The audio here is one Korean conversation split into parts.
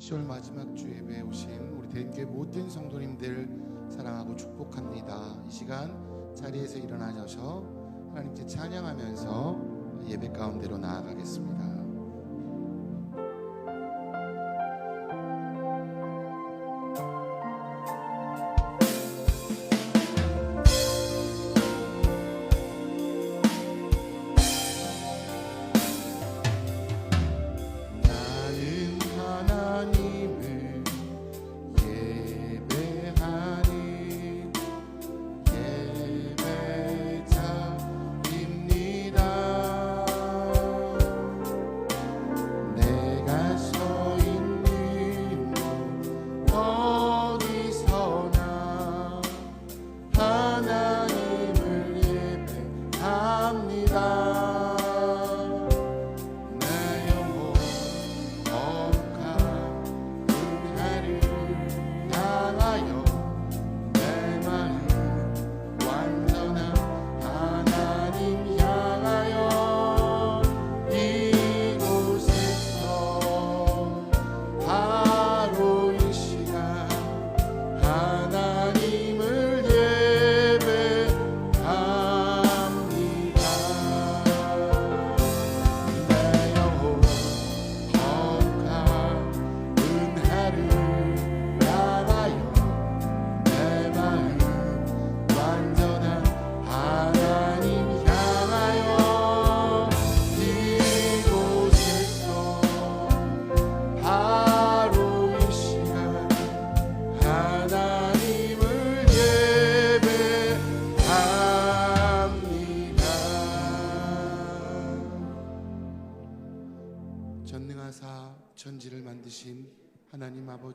10월 마지막 주 예배에 오신 우리 대인교회 모든 성도님들 사랑하고 축복합니다. 이 시간 자리에서 일어나셔서 하나님께 찬양하면서 예배 가운데로 나아가겠습니다.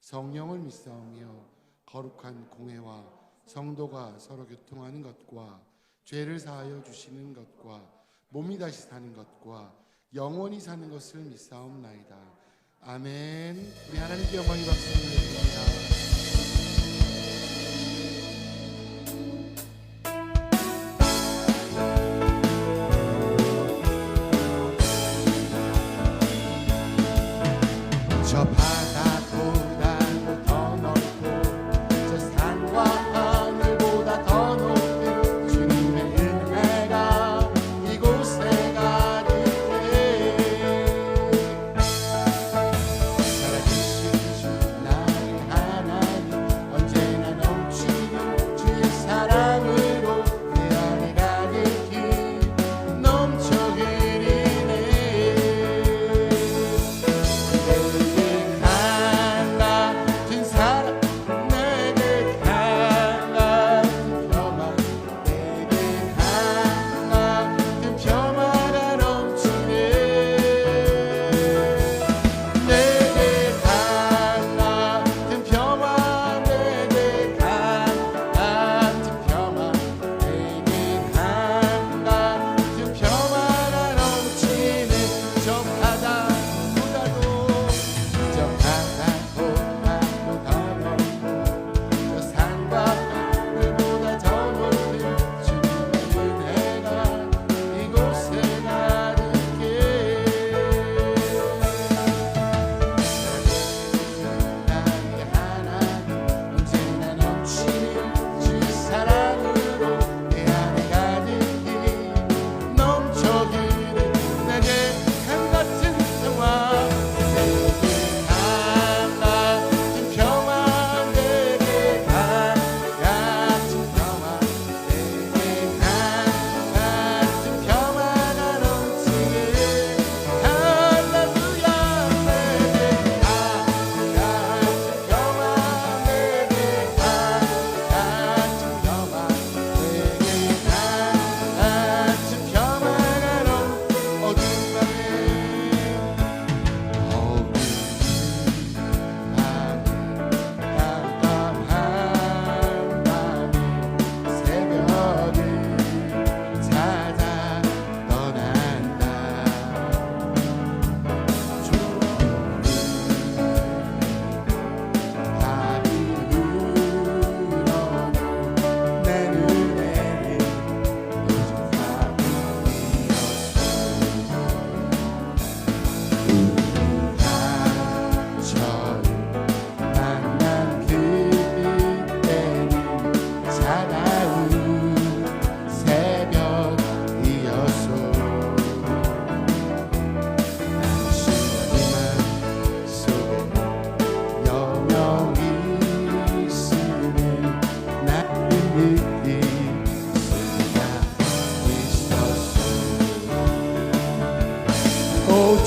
성령을 믿사오며 거룩한 공회와 성도가 서로 교통하는 것과 죄를 사하여 주시는 것과 몸이 다시 사는 것과 영원히 사는 것을 믿사옵나이다. 아멘. 우리 하나님께 영광이 박수를 드립니다.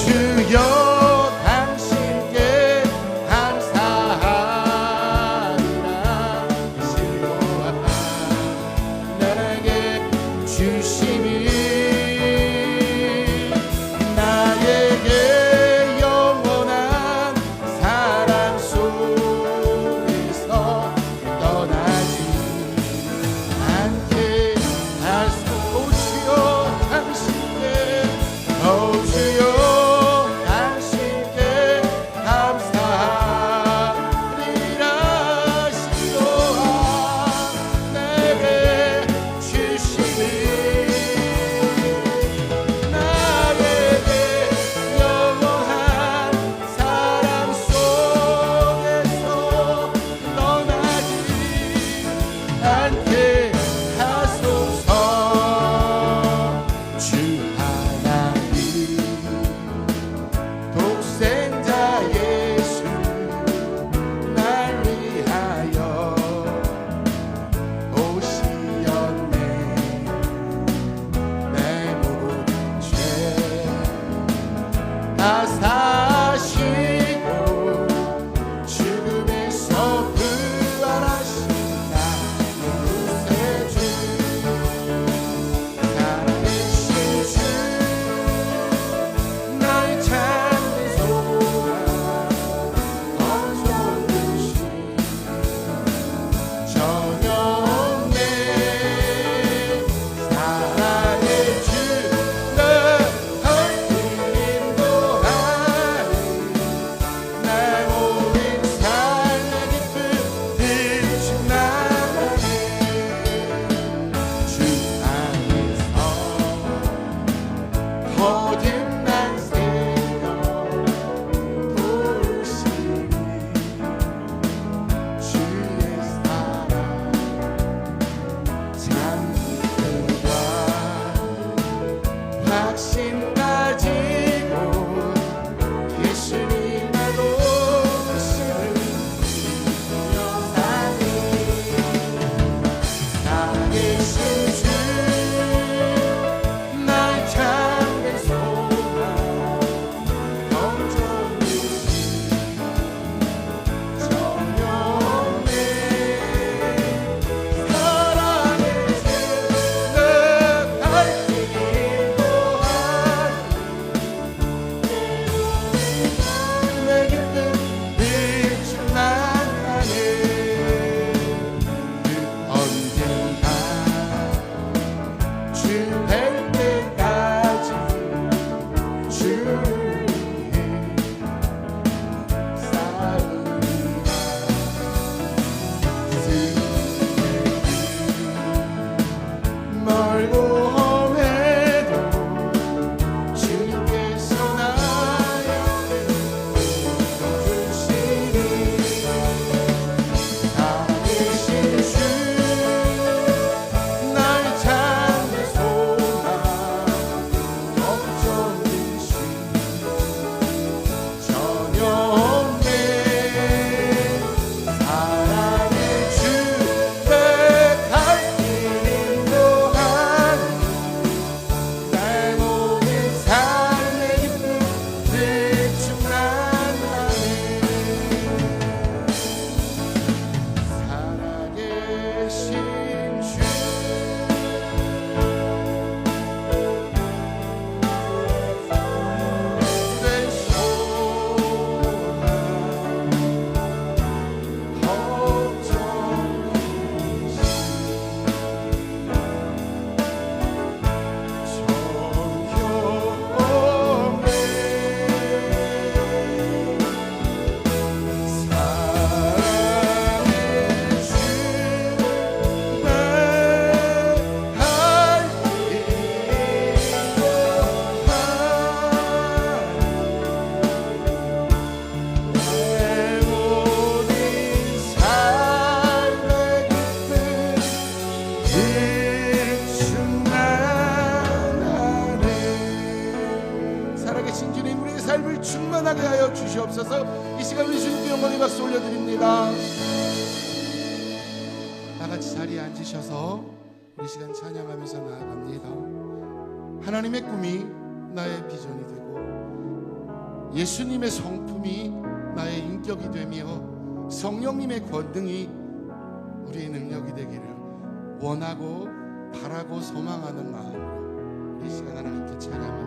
çünkü 영광의 박수 올려드립니다. 다 같이 자리에 앉으셔서 우리 시간 찬양하면서 나아갑니다. 하나님의 꿈이 나의 비전이 되고 예수님의 성품이 나의 인격이 되며 성령님의 권능이 우리의 능력이 되기를 원하고 바라고 소망하는 마음으로 이 시간 하나님께 찬양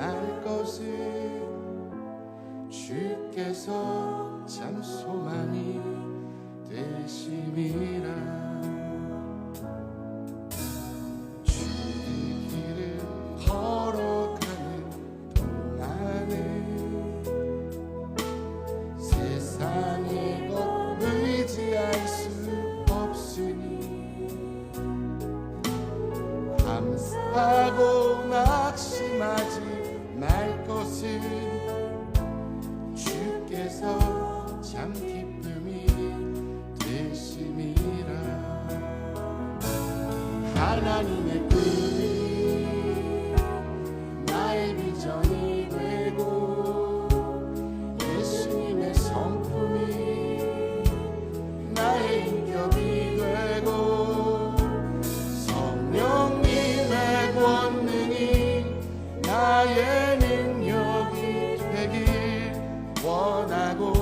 말 것을 주께서 참 소망이 되심이라 하나님의 꿈이 나의 비전이 되고 예수님의 성품이 나의 인격이 되고 성령님의 권능이 나의 능력이 되길 원하고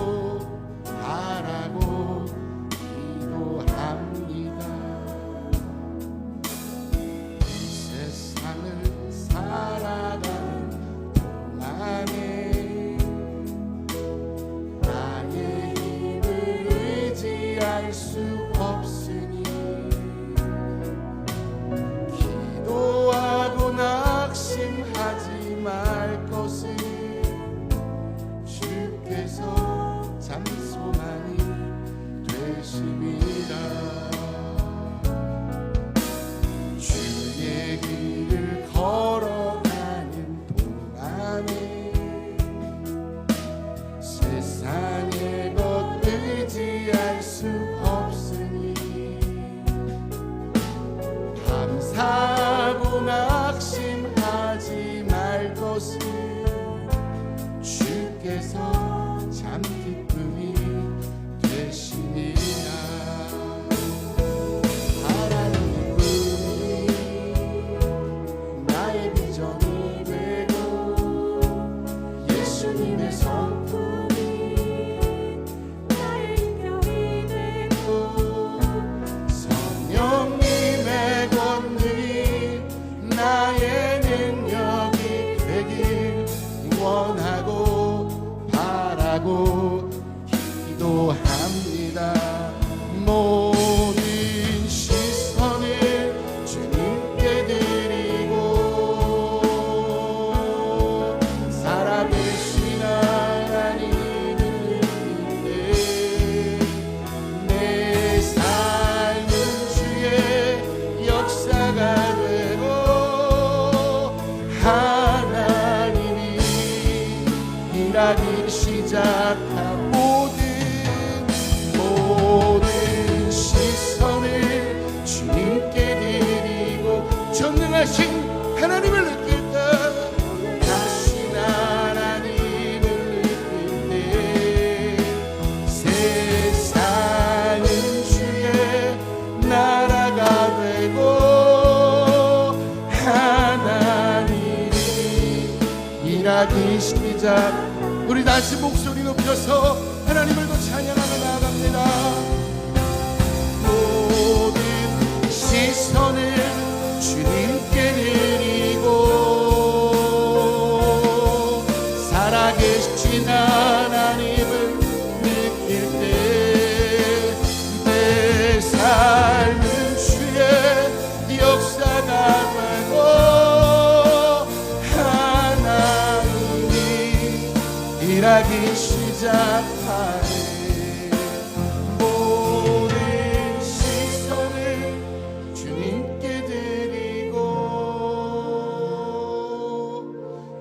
시작 우리 다시 목소리 높여서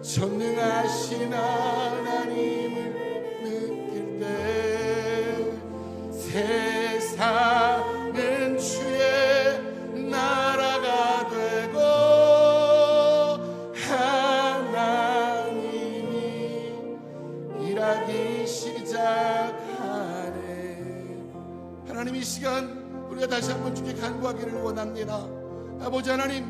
전능하신 하나님을 느낄 때 세상은 주의 나라가 되고 하나님이 일하기 시작하네. 하나님 이 시간 우리가 다시 한번 주께 간구하기를 원합니다. 아버지 하나님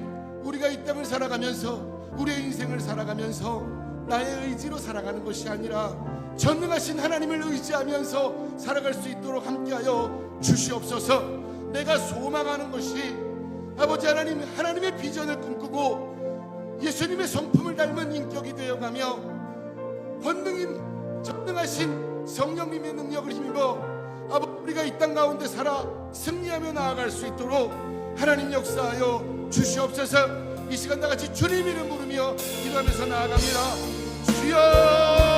우리가 이 땅을 살아가면서 우리의 인생을 살아가면서 나의 의지로 살아가는 것이 아니라 전능하신 하나님을 의지하면서 살아갈 수 있도록 함께하여 주시옵소서. 내가 소망하는 것이 아버지 하나님 하나님의 비전을 꿈꾸고 예수님의 성품을 닮은 인격이 되어가며 권능인 전능하신 성령님의 능력을 힘입어 아버 우리가 이 땅 가운데 살아 승리하며 나아갈 수 있도록 하나님 역사하여 주시옵소서 이 시간 다 같이 주님 이름 부르며 기도하면서 나아갑니다. 주여